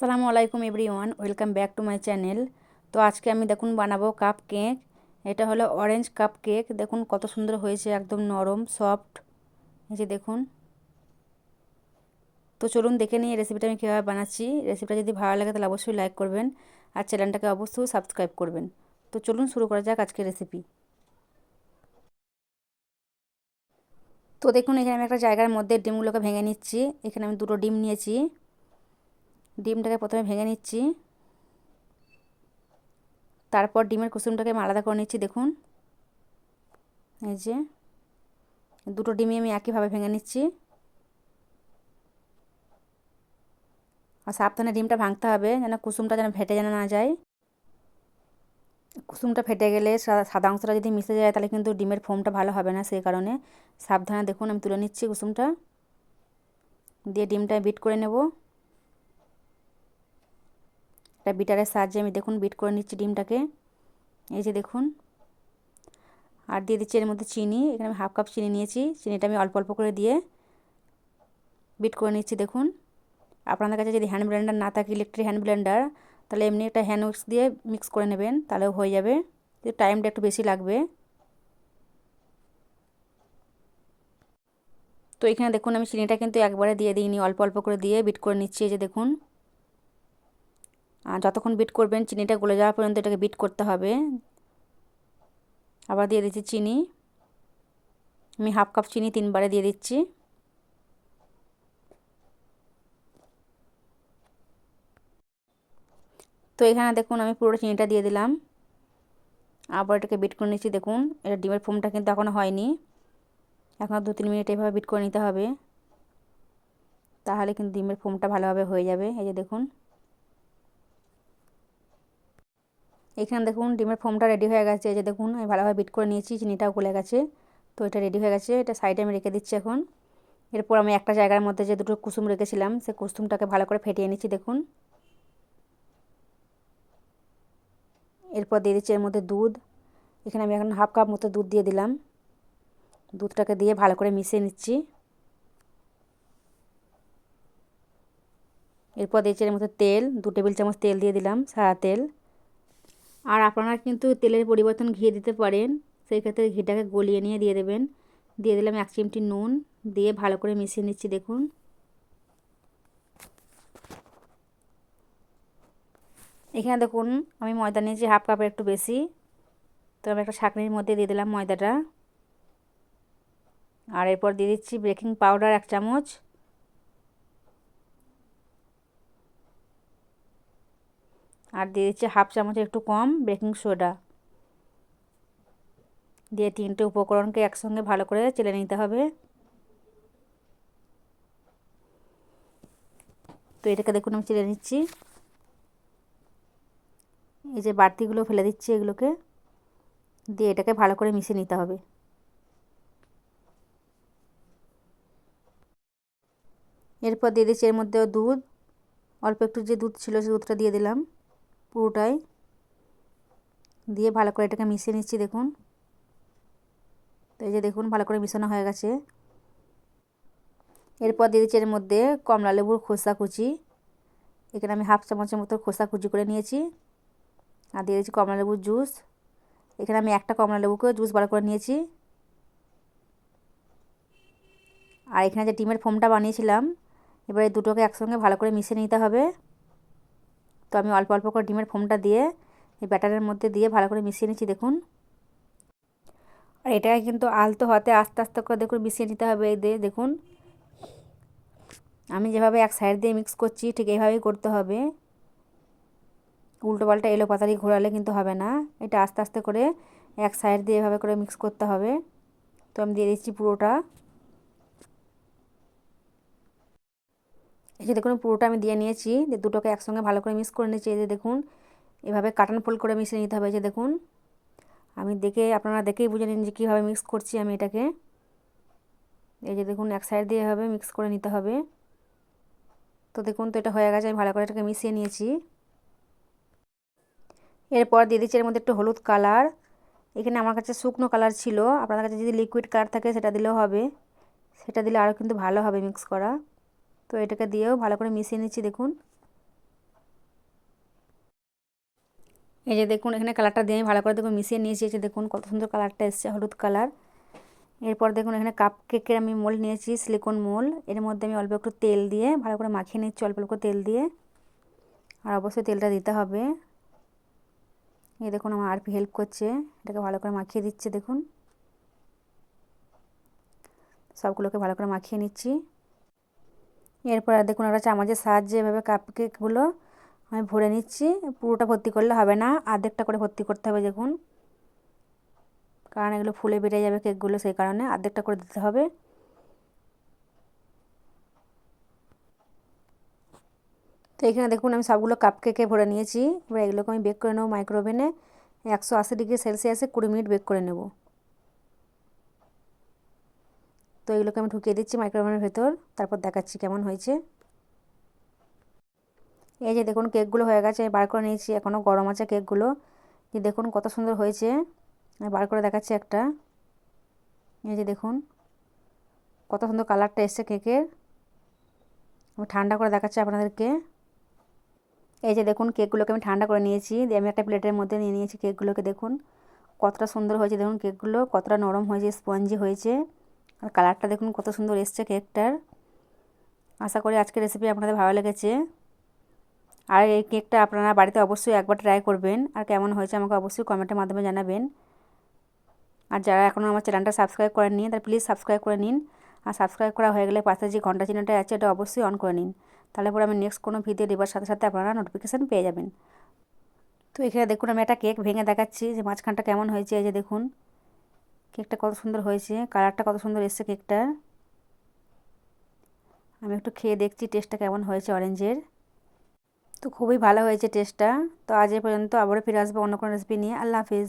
আসসালামু আলাইকুম everyone, welcome back to my channel. তো আজকে আমি দেখুন বানাবো কাপ কেক এটা হলো অরেঞ্জ কাপ কেক দেখুন কত সুন্দর হয়েছে, একদম নরম সফট এই যে দেখুন। তো চলুন দেখে নিই রেসিপিটা আমি কীভাবে বানাচ্ছি। রেসিপিটা যদি ভালো লাগে তাহলে অবশ্যই লাইক করবেন আর চ্যানেলটাকে অবশ্যই সাবস্ক্রাইব করবেন। তো চলুন শুরু করা যাক আজকের রেসিপি তো দেখুন এখানে আমি একটা জায়গার মধ্যে ডিমগুলোকে ভেঙে নিচ্ছি। এখানে আমি দুটো ডিম নিয়েছি। ডিমটাকে প্রথমে ভেঙে নিচ্ছি। তারপর ডিমের কুসুমটাকে আমি আলাদা করে নিচ্ছি, দেখুন। এই যে, দুটো ডিমই আমি একইভাবে ভেঙে নিচ্ছি। আর সাবধানে ডিমটা ভাঙতে হবে, যেন কুসুমটা যেন ফেটে যেন না যায়। কুসুমটা ফেটে গেলে সাদা অংশটা যদি মিশে যায়, তাহলে কিন্তু ডিমের ফোমটা ভালো হবে না, সেই কারণে সাবধানে দেখুন, আমি তুলে নিচ্ছি কুসুমটা। দিয়ে ডিমটা বিট করে নেব। একটা বিটারের সাহায্যে আমি দেখুন বিট করে নিচ্ছি ডিমটাকে। এই যে দেখুন। আর দিয়ে দিচ্ছি এর মধ্যে চিনি। এখানে আমি হাফ কাপ চিনি নিয়েছি। চিনিটা আমি অল্প অল্প করে দিয়ে বিট করে নিচ্ছি দেখুন। আপনাদের কাছে যদি হ্যান্ড ব্লেন্ডার না থাকে ইলেকট্রিক হ্যান্ড ব্লেন্ডার তাহলে এমনি একটা হ্যান্ড উইক্স দিয়ে মিক্স করে নেবেন, তাহলেও হয়ে যাবে। কিন্তু টাইমটা একটু বেশি লাগবে। তো এখানে দেখুন আমি চিনিটা কিন্তু একবারে দিয়ে দিইনি, অল্প অল্প করে দিয়ে বিট করে নিচ্ছি। এই যে দেখুন। যতক্ষণ বিট করবেন চিনিটা গলে যাওয়া পর্যন্ত এটাকে বিট করতে হবে। আবার দিয়ে দিচ্ছি চিনি। আমি হাফ কাপ চিনি তিনবারে দিয়ে দিচ্ছি। তো এখানে দেখুন আমি পুরো চিনিটা দিয়ে দিলাম। আবার এটাকে বিট করে নিচ্ছি, দেখুন। এটা ডিমের ফোমটা কিন্তু এখনও হয়নি। এখনও দু তিন মিনিট এভাবে বিট করে নিতে হবে। তাহলে কিন্তু ডিমের ফোমটা ভালোভাবে হয়ে যাবে। এই যে দেখুন। এখানে দেখুন ডিমের ফোমটা রেডি হয়ে গেছে। যে দেখুন, আমি ভালোভাবে বিট করে নিয়েছি, চিনিটাও গলে গেছে। তো এটা রেডি হয়ে গেছে, এটা সাইডে আমি রেখে দিচ্ছি এখন। এরপর আমি একটা জায়গার মধ্যে যে দুটো কুসুম রেখেছিলাম, সেই কুসুমটাকে ভালো করে ফেটিয়ে নিচ্ছি, দেখুন। এরপর দিয়ে দিচ্ছি এর মধ্যে দুধ। এখানে আমি এখন হাফ কাপ মতো দুধ দিয়ে দিলাম। দুধটাকে দিয়ে ভালো করে মিশিয়ে নিচ্ছি। এরপর দিয়েছি এর মধ্যে তেল, দু টেবিল চামচ তেল দিয়ে দিলাম, সাদা তেল। আর আপনারা কিন্তু তেলের পরিবর্তন ঘি দিতে পারেন। সেই ক্ষেত্রে ঘিটাকে গলিয়ে নিয়ে দিয়ে দেবেন। দিয়ে দিলাম এক চিমটি নুন। দিয়ে ভালো করে মিশিয়ে নিচ্ছি, দেখুন। এখানে দেখুন, আমি ময়দা নিয়েছি হাফ কাপের একটু বেশি। তো আমি একটা ছাঁকনির মধ্যে দিয়ে দিলাম ময়দাটা। আর এরপর দিয়ে দিচ্ছি বেকিং পাউডার এক চামচ। আর দিয়ে দিচ্ছি হাফ চামচের একটু কম বেকিং সোডা। দিয়ে তিনটে উপকরণকে একসঙ্গে ভালো করে চেলে নিতে হবে। তো এটাকে দেখুন আমি চেলে নিচ্ছি। এই যে বাড়তিগুলো ফেলে দিচ্ছি এগুলোকে, দিয়ে এটাকে ভালো করে মিশিয়ে নিতে হবে। এরপর দিয়ে দিচ্ছি এর মধ্যে দুধ, অল্প একটু যে দুধ ছিল সে দুধটা দিয়ে দিলাম। পুরোটাই দিয়ে ভালো করে এটাকে মিশিয়ে নিচ্ছি, দেখুন। তো এই যে দেখুন, ভালো করে মিশানো হয়ে গেছে। এরপর দিয়ে দিচ্ছি এর মধ্যে কমলা লেবুর খোসা কুচি। এখানে আমি হাফ চামচের মতো খোসা কুচি করে নিয়েছি। আর দিয়ে দিচ্ছি কমলা লেবুর জুস। এখানে আমি একটা কমলা লেবুকে জুস বার করে নিয়েছি। আর এখানে যে ডিমের ফোমটা বানিয়েছিলাম, এবারে দুটোকে একসঙ্গে ভালো করে মিশিয়ে নিতে হবে। তো আমি অল্প অল্প করে ডিমের ফোমটা দিয়ে এই ব্যাটারের মধ্যে দিয়ে ভালো করে মিশিয়ে নিচ্ছি, দেখুন। আর এটাকে কিন্তু আলতো হাতে আস্তে আস্তে করে দেখুন মিশিয়ে নিতে হবে এই দিয়ে, দেখুন। আমি যেভাবে এক সাইড দিয়ে মিক্স করছি, ঠিক এইভাবেই করতে হবে। উল্টো পাল্টা এলো পাতারি ঘোরালে কিন্তু হবে না। এটা আস্তে আস্তে করে এক সাইড দিয়ে এভাবে করে মিক্স করতে হবে। তো আমি দিয়ে দিচ্ছি পুরোটা। এই যে দেখুন, পুরোটা আমি দিয়ে নিয়েছি। যে দুটোকে একসঙ্গে ভালো করে মিক্স করে নিয়েছি। এই যে দেখুন, এভাবে কাটান ফোল্ড করে মিশিয়ে নিতে হবে। যে দেখুন, আমি দেখে, আপনারা দেখেই বুঝে নিন যে কীভাবে মিক্স করছি আমি এটাকে। এই যে দেখুন, এক সাইড দিয়ে এভাবে মিক্স করে নিতে হবে। তো দেখুন তো এটা হয়ে গেছে, আমি ভালো করে এটাকে মিশিয়ে নিয়েছি। এরপর দিয়ে দিচ্ছি এর মধ্যে একটু হলুদ কালার এখানে আমার কাছে শুকনো কালার ছিল। আপনাদের কাছে যদি লিকুইড কালার থাকে, সেটা দিলেও হবে। সেটা দিলে আরও কিন্তু ভালো হবে মিক্স করা। তো এটাকে দিয়েও ভালো করে মিশিয়ে নিচ্ছি, দেখুন। এই যে দেখুন, এখানে কালারটা দিয়ে আমি ভালো করে দেখুন মিশিয়ে নিয়েছি। এই যে দেখুন, কত সুন্দর কালারটা এসছে, হলুদ কালার। এরপর দেখুন, এখানে কাপ কেকের আমি মোল নিয়েছি সিলিকন মোল এর মধ্যে আমি অল্প একটু তেল দিয়ে ভালো করে মাখিয়ে নিচ্ছি, অল্প অল্প তেল দিয়ে। আর অবশ্যই তেলটা দিতে হবে। এই দেখুন, আমার আরপি হেল্প করছে। এটাকে ভালো করে মাখিয়ে দিচ্ছে, দেখুন। সবগুলোকে ভালো করে মাখিয়ে নিচ্ছি। এরপর দেখুন একটা চামচের সাহায্যে এভাবে কাপ কেকগুলো আমি ভরে নিচ্ছি। পুরোটা ভর্তি করলে হবে না। আর্ধেকটা করে ভর্তি করতে হবে দেখুন। কারণ এগুলো ফুলে বেড়ে যাবে কেকগুলো সেই কারণে আর্ধেকটা করে দিতে হবে। তো এখানে দেখুন আমি সবগুলো কাপ কেকে ভরে নিয়েছি। এবার এগুলোকে আমি বেক করে নেব মাইক্রোওভেনে একশো আশি ডিগ্রি সেলসিয়াসে কুড়ি মিনিট বেক করে নেব। তো এগুলোকে আমি ঢুকিয়ে দিচ্ছি মাইক্রোওভেনের ভেতর, তারপর দেখাচ্ছি কেমন হয়েছে। এই যে দেখুন কেকগুলো হয়ে গেছে বার করে নিয়েছি এখনও গরম আছে কেকগুলো। যে দেখুন কত সুন্দর হয়েছে বার করে দেখাচ্ছি একটা। এই যে দেখুন কত সুন্দর কালারটা এসছে কেকের। আমি ঠান্ডা করে দেখাচ্ছি আপনাদেরকে। এই যে দেখুন কেকগুলোকে আমি ঠান্ডা করে নিয়েছি, দিয়ে আমি একটা প্লেটের মধ্যে নিয়ে নিয়েছি কেকগুলোকে দেখুন। কতটা সুন্দর হয়েছে দেখুন কেকগুলো, কতটা নরম হয়েছে, স্পঞ্জি হয়েছে। আর কালারটা দেখুন কত সুন্দর এসছে কেকটার। আশা করি আজকের রেসিপি আপনাদের ভালো লেগেছে। আর এই কেকটা আপনারা বাড়িতে অবশ্যই একবার ট্রাই করবেন। আর কেমন হয়েছে আমাকে অবশ্যই কমেন্টের মাধ্যমে জানাবেন। আর যারা এখনও আমার চ্যানেলটা সাবস্ক্রাইব করেননি, তারা প্লিজ সাবস্ক্রাইব করে নিন। আর সাবস্ক্রাইব করা হয়ে গেলে পাশে যে ঘণ্টা চিহ্নটা আছে, এটা অবশ্যই অন করে নিন। তাহলে পরে আমি নেক্সট কোনো ভিডিও দেবার সাথে সাথে আপনারা নোটিফিকেশান পেয়ে যাবেন। তো এখানে দেখুন আমি একটা কেক ভেঙে দেখাচ্ছি, যে মাঝখানটা কেমন হয়েছে, এই যে দেখুন। কেকটা কত সুন্দর হয়েছে, কালারটা কত সুন্দর এসছে কেকটার। আমি একটু খেয়ে দেখছি টেস্টটা কেমন হয়েছে অরেঞ্জের। তো খুবই ভালো হয়েছে টেস্টটা। তো আজ এ পর্যন্ত আবারও ফিরে আসব অন্য কোনো রেসিপি নিয়ে। আল্লাহ হাফিজ।